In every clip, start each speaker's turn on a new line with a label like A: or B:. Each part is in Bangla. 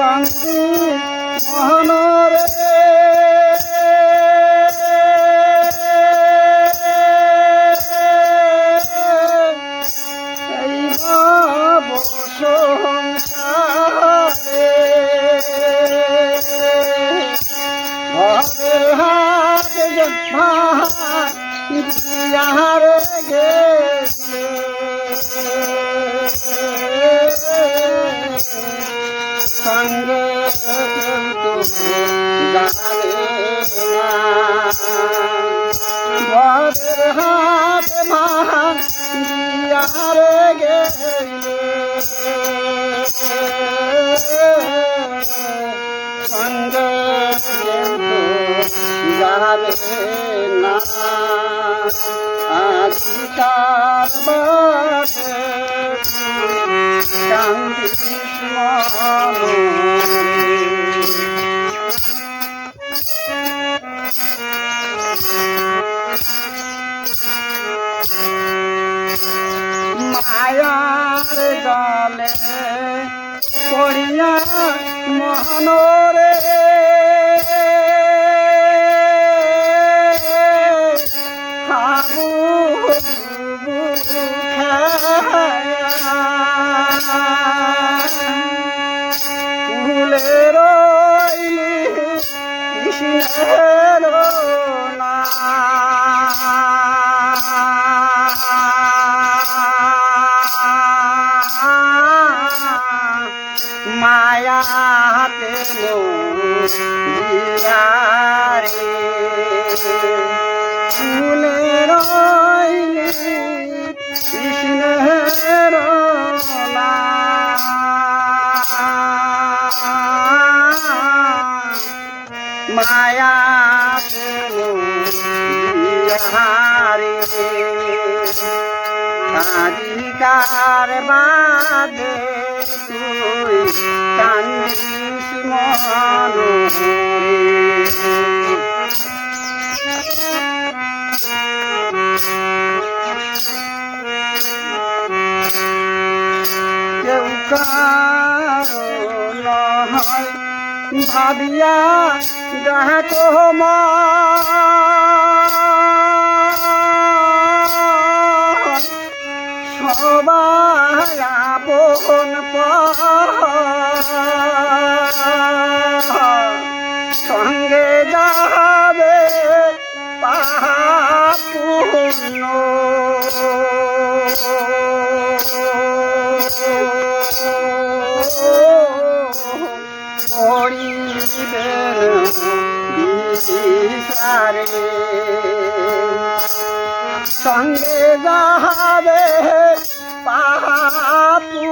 A: কান্দি মহনরে হাত ভার গেছে। সঙ্গে ভার গেলে সঙ্গে কিন্তু যাবে না আজিকার বাদে কান্দিস মনে জলে পড়িয়া মহানরে মায়াতে দিয়ারে ফুলে রইলি কৃষ্ণের মায়া দিয়ারে আদিকার বাদে তুই কান্দিস কেউ কারও ভাবিয়া গাহক সবাই আপন সঙ্গে যাবে পাপুণ্য পরিবের বিসারে সঙ্গে যাবে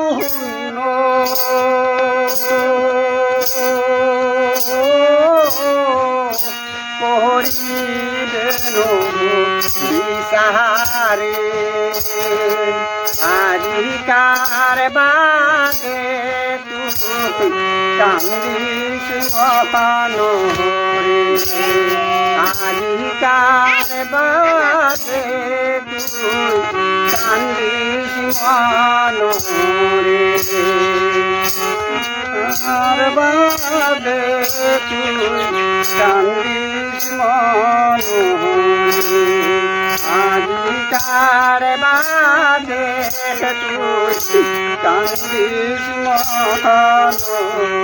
A: পাপুণ্য পরিবেন বিসারে বাদে তুই কান্দিস মহানরে আদিকার বাদে তুই কান্দিস মহানরে আর বাদে তুই কান্দিস মনোহরে আজিকার বাদে তুই কান্দিস মনোহরে